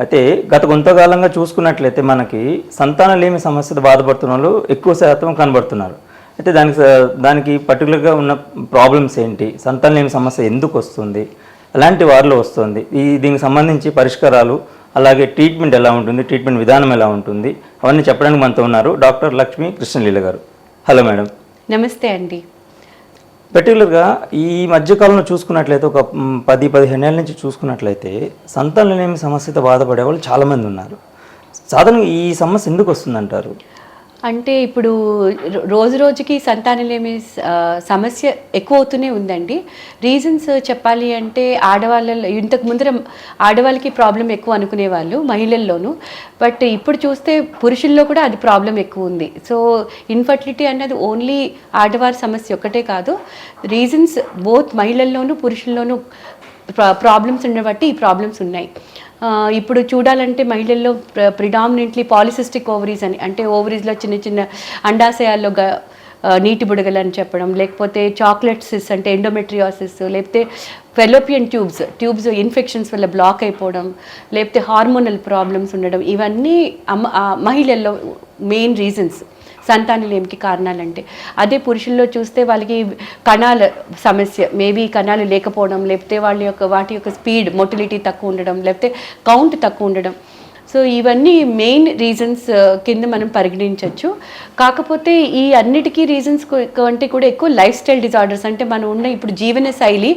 అయితే గత కొంతకాలంగా చూసుకున్నట్లయితే మనకి సంతానలేమి సమస్యతో బాధపడుతున్న వాళ్ళు ఎక్కువ శాతం కనబడుతున్నారు. అయితే దానికి దానికి పర్టికులర్గా ఉన్న ప్రాబ్లమ్స్ ఏంటి? సంతానలేమి సమస్య ఎందుకు వస్తుంది? అలాంటి వారిలో వస్తుంది? ఈ దీనికి సంబంధించి పరిష్కారాలు అలాగే ట్రీట్మెంట్ ఎలా ఉంటుంది? ట్రీట్మెంట్ విధానం ఎలా ఉంటుంది? అవన్నీ చెప్పడానికి మనతో ఉన్నారు డాక్టర్ లక్ష్మీ కృష్ణలీల గారు. Hello madam. నమస్తే అండి. పర్టికులర్గా ఈ మధ్యకాలంలో చూసుకున్నట్లయితే ఒక పది పదిహేను ఏళ్ళ నుంచి చూసుకున్నట్లయితే సంతానలేమి సమస్యతో బాధపడే వాళ్ళు చాలామంది ఉన్నారు. సాధారణంగా ఈ సమస్య ఎందుకు వస్తుందంటారు? అంటే ఇప్పుడు రో- రోజు రోజుకి సంతానలేమి సమస్య ఎక్కువ అవుతూనే ఉందండి. రీజన్స్ చెప్పాలి అంటే ఆడవాళ్ళలో ఇంతకు ముందర ఆడవాళ్ళకి ప్రాబ్లం ఎక్కువ అనుకునేవాళ్ళు మహిళల్లోనూ. బట్ ఇప్పుడు చూస్తే పురుషుల్లో కూడా అది ప్రాబ్లం ఎక్కువ ఉంది. సో ఇన్ఫర్టిలిటీ అన్నది ఓన్లీ ఆడవారి సమస్య ఒక్కటే కాదు. రీజన్స్ బోత్ మహిళల్లోనూ పురుషుల్లోనూ ప్రాబ్లమ్స్ ఉండబట్టి ఈ ప్రాబ్లమ్స్ ఉన్నాయి. ఇప్పుడు చూడాలంటే మహిళల్లో ప్రిడామినెంట్లీ పాలిసిస్టిక్ ఓవరీస్ అని అంటే ఓవరీస్లో చిన్న చిన్న అండాశయాల్లో గ నీటి బుడగలు అని చెప్పడం లేకపోతే చాక్లెట్ సిస్ అంటే ఎండోమెట్రియాసిస్ లేకపోతే ఫెలోపియన్ ట్యూబ్స్ ట్యూబ్స్ ఇన్ఫెక్షన్స్ వల్ల బ్లాక్ అయిపోవడం లేకపోతే హార్మోనల్ ప్రాబ్లమ్స్ ఉండడం ఇవన్నీ అమ్మ మహిళల్లో మెయిన్ రీజన్స్ సంతానలేమికి కారణాలంటే. అదే పురుషుల్లో చూస్తే వాళ్ళకి కణాల సమస్య మేబీ కణాలు లేకపోవడం లేకపోతే వాళ్ళ యొక్క వాటి యొక్క స్పీడ్ మొటిలిటీ తక్కువ ఉండడం లేకపోతే కౌంట్ తక్కువ ఉండడం. సో ఇవన్నీ మెయిన్ రీజన్స్ కింద మనం పరిగణించవచ్చు కాకపోతే ఈ అన్నిటికీ రీజన్స్ కంటే కూడా ఎక్కువ లైఫ్ స్టైల్ డిజార్డర్స్ అంటే మనం ఉన్న ఇప్పుడు జీవన శైలి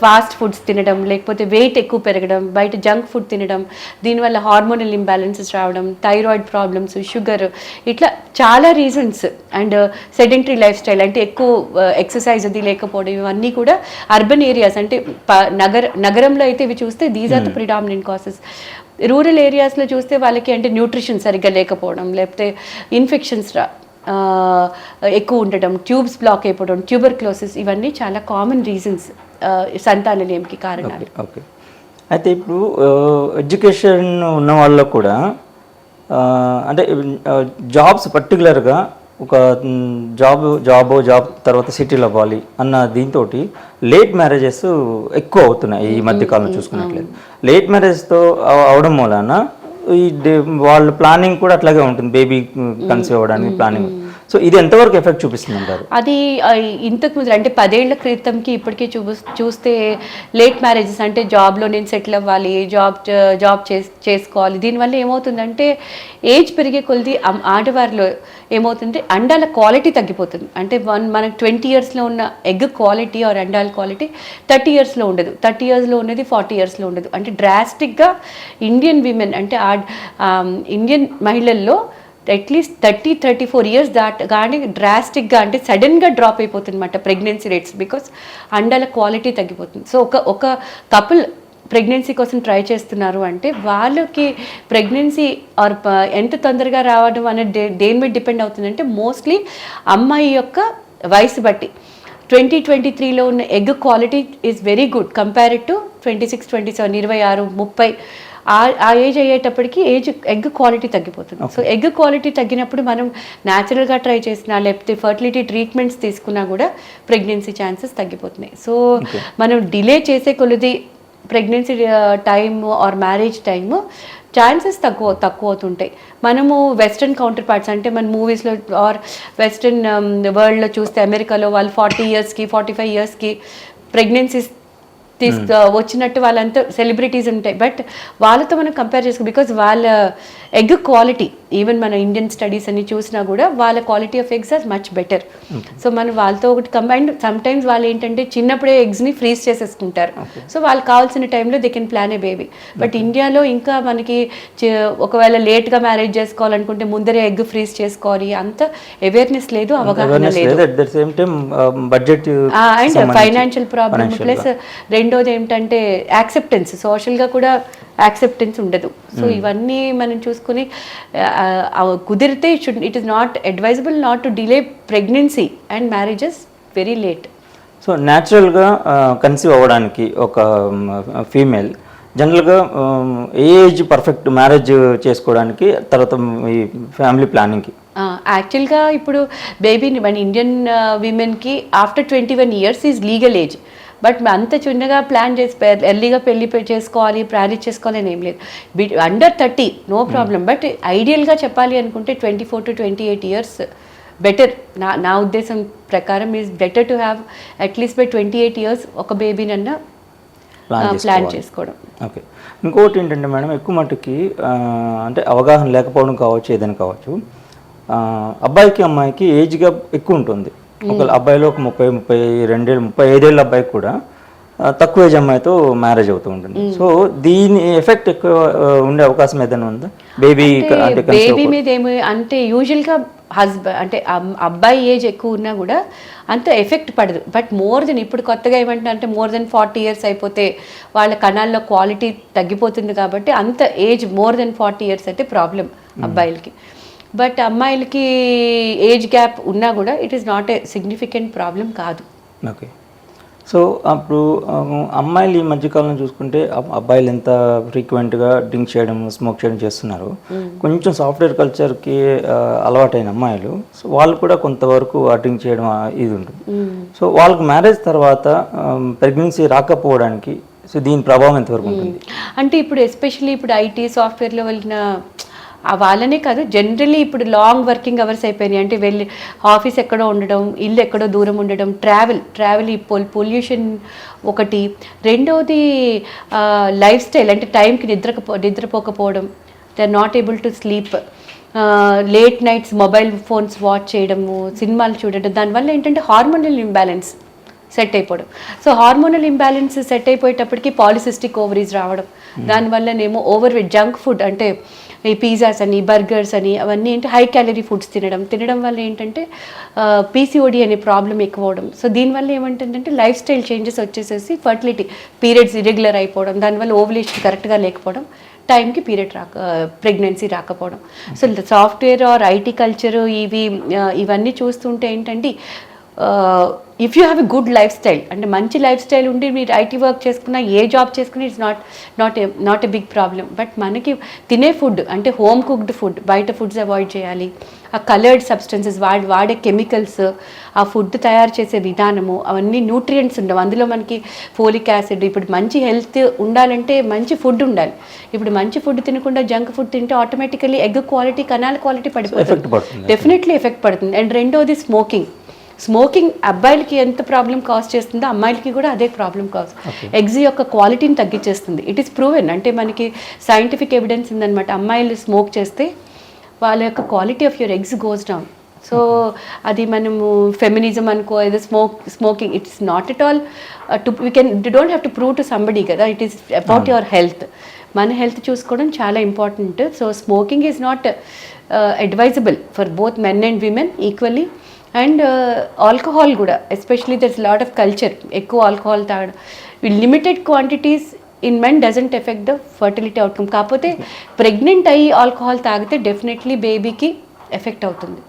ఫాస్ట్ ఫుడ్స్ తినడం లేకపోతే వెయిట్ ఎక్కువ పెరగడం బయట జంక్ ఫుడ్ తినడం దీనివల్ల హార్మోనల్ ఇంబ్యాలెన్సెస్ రావడం థైరాయిడ్ ప్రాబ్లమ్స్ షుగర్ ఇట్లా చాలా reasons and sedentary life style అంటే ఎక్కువ ఎక్సర్సైజ్ అది లేకపోవడం ఇవన్నీ కూడా అర్బన్ ఏరియాస్ అంటే నగర నగరంలో అయితే ఇవి చూస్తే these are the predominant cases rural ఏరియాస్లో చూస్తే వాళ్ళకి అంటే న్యూట్రిషన్ సరిగ్గా లేకపోవడం లేకపోతే ఇన్ఫెక్షన్స్ రా ఎక్కువ ఉండటం ట్యూబ్స్ బ్లాక్ అయిపోవడం ట్యూబర్ క్లోసెస్ ఇవన్నీ చాలా కామన్ రీజన్స్ సంతానలేమికి కారణాలు. ఓకే అయితే ఇప్పుడు ఎడ్యుకేషన్ ఉన్న వాళ్ళకు కూడా అంటే జాబ్స్ పర్టికులర్గా ఒక జాబ్ జాబ్ జాబ్ తర్వాత సిటీలో అవ్వాలి అన్న దీంతో లేట్ మ్యారేజెస్ ఎక్కువ అవుతున్నాయి ఈ మధ్య కాలంలో చూసుకున్నట్లయితే. లేట్ మ్యారేజ్తో అవడం మూలాన ఈ వాళ్ళ ప్లానింగ్ కూడా అట్లాగే ఉంటుంది. బేబీ కన్సీవ్ అవ్వడానికి ప్లానింగ్. సో ఇది ఎంతవరకు ఎఫెక్ట్ చూపిస్తుంది అంటారు? అది ఇంతకు ముందు అంటే పదేళ్ళ క్రితంకి ఇప్పటికీ చూ చూస్తే లేట్ మ్యారేజెస్ అంటే జాబ్లో నేను సెటిల్ అవ్వాలి జాబ్ జాబ్ చేసుకోవాలి. దీనివల్ల ఏమవుతుందంటే ఏజ్ పెరిగే కొలిది ఆడవారిలో ఏమవుతుంది అండాల క్వాలిటీ తగ్గిపోతుంది. అంటే వన్ మనకు ట్వంటీ ఇయర్స్లో ఉన్న ఎగ్ క్వాలిటీ ఆర్ అండాల క్వాలిటీ థర్టీ ఇయర్స్లో ఉండదు. థర్టీ ఇయర్స్లో ఉన్నది ఫార్టీ ఇయర్స్లో ఉండదు. అంటే డ్రాస్టిక్గా ఇండియన్ విమెన్ అంటే ఇండియన్ మహిళల్లో at least thirty thirty four years that కానీ డ్రాస్టిక్గా అంటే సడన్గా డ్రాప్ అయిపోతుంది అనమాట ప్రెగ్నెన్సీ రేట్స్ బికాస్ అండాల క్వాలిటీ తగ్గిపోతుంది. సో ఒక ఒక కపుల్ ప్రెగ్నెన్సీ కోసం ట్రై చేస్తున్నారు అంటే వాళ్ళకి ప్రెగ్నెన్సీ ఆర్ uh, ఎంత తొందరగా రావడం అనేది దేని మీద డిపెండ్ అవుతుందంటే మోస్ట్లీ అమ్మాయి యొక్క వయసు బట్టి. ట్వంటీ ట్వంటీ త్రీలో ఉన్న egg quality is very good compared to twenty six twenty seven ఇరవై ఆరు ముప్పై ఆ ఆ ఏజ్ అయ్యేటప్పటికి ఏజ్ ఎగ్ క్వాలిటీ తగ్గిపోతుంది. సో ఎగ్ క్వాలిటీ తగ్గినప్పుడు మనం న్యాచురల్గా ట్రై చేసినా లేకపోతే ఫర్టిలిటీ ట్రీట్మెంట్స్ తీసుకున్నా కూడా ప్రెగ్నెన్సీ ఛాన్సెస్ తగ్గిపోతున్నాయి. సో మనం డిలే చేసే కొలది pregnancy time or marriage time chances తక్కువ తక్కువ అవుతుంటాయి. మనము వెస్ట్రన్ కౌంటర్ పార్ట్స్ అంటే మన మూవీస్లో ఆర్ వెస్ట్రన్ వరల్డ్లో చూస్తే అమెరికాలో వాళ్ళు ఫార్టీ ఇయర్స్కి ఫార్టీ ఫైవ్ ఇయర్స్కి ప్రెగ్నెన్సీస్ తీసుకు వచ్చినట్టు వాళ్ళంతా సెలబ్రిటీస్ ఉంటాయి. బట్ వాళ్ళతో మనం కంపేర్ చేసుకో బికాజ్ వాళ్ళ ఎగ్ క్వాలిటీ ఈవెన్ మన ఇండియన్ స్టడీస్ అన్ని చూసినా కూడా వాళ్ళ quality of eggs are much better so మనం వాళ్ళతో ఒకటి కంబైండ్ సమ్ టైమ్స్ వాళ్ళు ఏంటంటే చిన్నప్పుడే ఎగ్స్ని ఫ్రీజ్ చేసేసుకుంటారు. సో వాళ్ళకి కావాల్సిన టైంలో they can plan a baby but ఇండియాలో ఇంకా మనకి ఒకవేళ లేట్గా మ్యారేజ్ చేసుకోవాలనుకుంటే ముందరే ఎగ్ ఫ్రీజ్ చేసుకోవాలి. అంత అవేర్నెస్ లేదు అవగాహన లేదు. Budget and financial problem plus రెండోది ఏంటంటే యాక్సెప్టెన్స్ సోషల్గా కూడా యాక్సెప్టెన్స్ ఉండదు. సో ఇవన్నీ మనం చూసుకుని కుదిరితే it is not advisable not to delay pregnancy and marriages very late so న్యాచురల్గా కన్సీవ్ అవ్వడానికి ఒక ఫీమేల్ జనరల్గా ఏ ఏజ్ పర్ఫెక్ట్ మ్యారేజ్ చేసుకోవడానికి తర్వాత ఈ ఫ్యామిలీ ప్లానింగ్కి యాక్చువల్గా ఇప్పుడు బేబీని మన Indian విమెన్కి after twenty one years is legal age but అంత చిన్నగా ప్లాన్ చేసి ఎర్లీగా పెళ్ళి చేసుకోవాలి మ్యారేజ్ చేసుకోవాలి అని ఏం లేదు. Under thirty no problem but ఐడియల్గా చెప్పాలి అనుకుంటే twenty four to twenty eight years better నా నా ఉద్దేశం ప్రకారం is better to have at least by twenty eight years ఒక బేబీనన్నా ప్లాన్ ప్లాన్. చేసుకోవడం. ఓకే ఇంకోటి ఏంటంటే మేడం ఎక్కువ మట్టుకి ఆ, అంటే అవగాహన లేకపోవడం కావచ్చు ఏదైనా కావచ్చు అబ్బాయికి అమ్మాయికి ఏజ్ గ్యాప్ ఎక్కువ ఉంటుంది. ఒక అబ్బాయిలో ఒక ముప్పై ముప్పై రెండేళ్ళు ముప్పై ఐదేళ్ళ అబ్బాయికి కూడా తక్కువ ఏజ్ అమ్మాయితో మ్యారేజ్ అవుతూ ఉంటుంది. సో దీని ఎఫెక్ట్ ఎక్కువ ఉండే అవకాశం ఏదైనా ఉందా? బేబీ అంటే బేబీ మీద ఏమి అంటే యూజువల్గా హస్బెండ్ అంటే అబ్బాయి ఏజ్ ఎక్కువ ఉన్నా కూడా అంత ఎఫెక్ట్ పడదు. బట్ మోర్ దెన్ ఇప్పుడు కొత్తగా ఏమంటే అంటే మోర్ దెన్ ఫార్టీ ఇయర్స్ అయిపోతే వాళ్ళ కణాల్లో క్వాలిటీ తగ్గిపోతుంది కాబట్టి అంత age more than forty years అయితే ప్రాబ్లం అబ్బాయిలకి. బట్ అమ్మాయిలకి ఏజ్ గ్యాప్ ఉన్నా కూడా it is not a significant problem కాదు. ఓకే. సో అప్పుడు అమ్మాయిలు ఈ మధ్యకాలంలో చూసుకుంటే అబ్- అబ్బాయిలు ఎంత ఫ్రీక్వెంట్గా డ్రింక్ చేయడం స్మోక్ చేయడం చేస్తున్నారు కొంచెం సాఫ్ట్వేర్ కల్చర్కి అలవాటైన అమ్మాయిలు సో వాళ్ళు కూడా కొంతవరకు ఆ డ్రింక్ చేయడం ఇది ఉంటుంది. సో వాళ్ళకి మ్యారేజ్ తర్వాత ప్రెగ్నెన్సీ రాకపోవడానికి సో దీని ప్రభావం ఎంతవరకు ఉంటుంది? అంటే ఇప్పుడు ఎస్పెషల్లీ ఇప్పుడు ఐటీ సాఫ్ట్వేర్లో వెళ్ళిన వాళ్ళనే కాదు జనరల్లీ ఇప్పుడు లాంగ్ వర్కింగ్ అవర్స్ అయిపోయినాయి. అంటే వెళ్ళి ఆఫీస్ ఎక్కడో ఉండడం ఇల్లు ఎక్కడో దూరం ఉండడం ట్రావెల్ ట్రావెల్ ఈ పొల్ పొల్యూషన్ ఒకటి. రెండవది లైఫ్ స్టైల్ అంటే టైంకి నిద్రకపో నిద్రపోకపోవడం. They are not able to sleep late nights mobile phones watch చేయడము సినిమాలు చూడడం. దానివల్ల ఏంటంటే హార్మోనల్ ఇంబ్యాలెన్స్ సెట్ అయిపోవడం. సో హార్మోనల్ ఇంబ్యాలెన్స్ సెట్ అయిపోయేటప్పటికి పాలిసిస్టిక్ ఓవరీస్ రావడం. దానివల్లనేమో ఓవర్ జంక్ ఫుడ్ అంటే ఈ పిజ్జాస్ అని బర్గర్స్ అని అవన్నీ ఏంటి హై క్యాలరీ ఫుడ్స్ తినడం. తినడం వల్ల ఏంటంటే పీసీఓడి అనే ప్రాబ్లం ఎక్కువ అవడం సో దీనివల్ల ఏమంటుందంటే లైఫ్ స్టైల్ చేంజెస్ వచ్చేసేసి ఫర్టిలిటీ పీరియడ్స్ ఇరెగ్యులర్ అయిపోవడం. దానివల్ల ఓవులేషన్ కరెక్ట్గా లేకపోవడం. టైంకి పీరియడ్ రాక ప్రెగ్నెన్సీ రాకపోవడం. So software or IT culture ఇవి ఇవన్నీ చూస్తుంటే ఏంటంటే if you have a good life style అంటే మంచి లైఫ్ స్టైల్ ఉండి మీరు ఐటీ వర్క్ చేసుకున్నా ఏ జాబ్ చేసుకున్నా it's not not a not a big problem but మనకి తినే ఫుడ్ అంటే హోమ్ కుక్డ్ ఫుడ్ బయట ఫుడ్స్ అవాయిడ్ చేయాలి. ఆ కలర్డ్ సబ్స్టెన్సెస్ వాడి వాడే కెమికల్స్ ఆ ఫుడ్ తయారు చేసే విధానము అవన్నీ న్యూట్రియంట్స్ ఉండవు. అందులో మనకి ఫోలిక్ యాసిడ్ ఇప్పుడు మంచి హెల్త్ ఉండాలంటే మంచి ఫుడ్ ఉండాలి. ఇప్పుడు మంచి ఫుడ్ తినకుండా జంక్ ఫుడ్ తింటే ఆటోమేటికలీ ఎగ్ క్వాలిటీ కనాల క్వాలిటీ పడిపోతుంది. డెఫినెట్లీ ఎఫెక్ట్ పడుతుంది. అండ్ రెండోది స్మోకింగ్ స్మోకింగ్ అబ్బాయిలకి ఎంత ప్రాబ్లం కాజ్ చేస్తుందో అమ్మాయిలకి కూడా అదే ప్రాబ్లం కాజ్. ఎగ్స్ యొక్క క్వాలిటీని తగ్గించేస్తుంది. ఇట్ ఈస్ ప్రూవెన్ అంటే మనకి సైంటిఫిక్ ఎవిడెన్స్ ఉందన్నమాట. అమ్మాయిలు స్మోక్ చేస్తే వాళ్ళ యొక్క quality of your eggs goes down. So అది మనము ఫెమినిజం అనుకో ఏదో smoke smoking it's not at all to we can you don't have to prove to somebody కదా. It is about your health మన హెల్త్ చూసుకోవడం చాలా important so smoking is not advisable for both men and women equally and alcohol కూడా especially there's lot of culture ఎక్కువ alcohol తాగడం. Limited quantities in men doesn't effect the fertility outcome కాకపోతే pregnant అయ్యి alcohol తాగితే definitely బేబీకి effect అవుతుంది.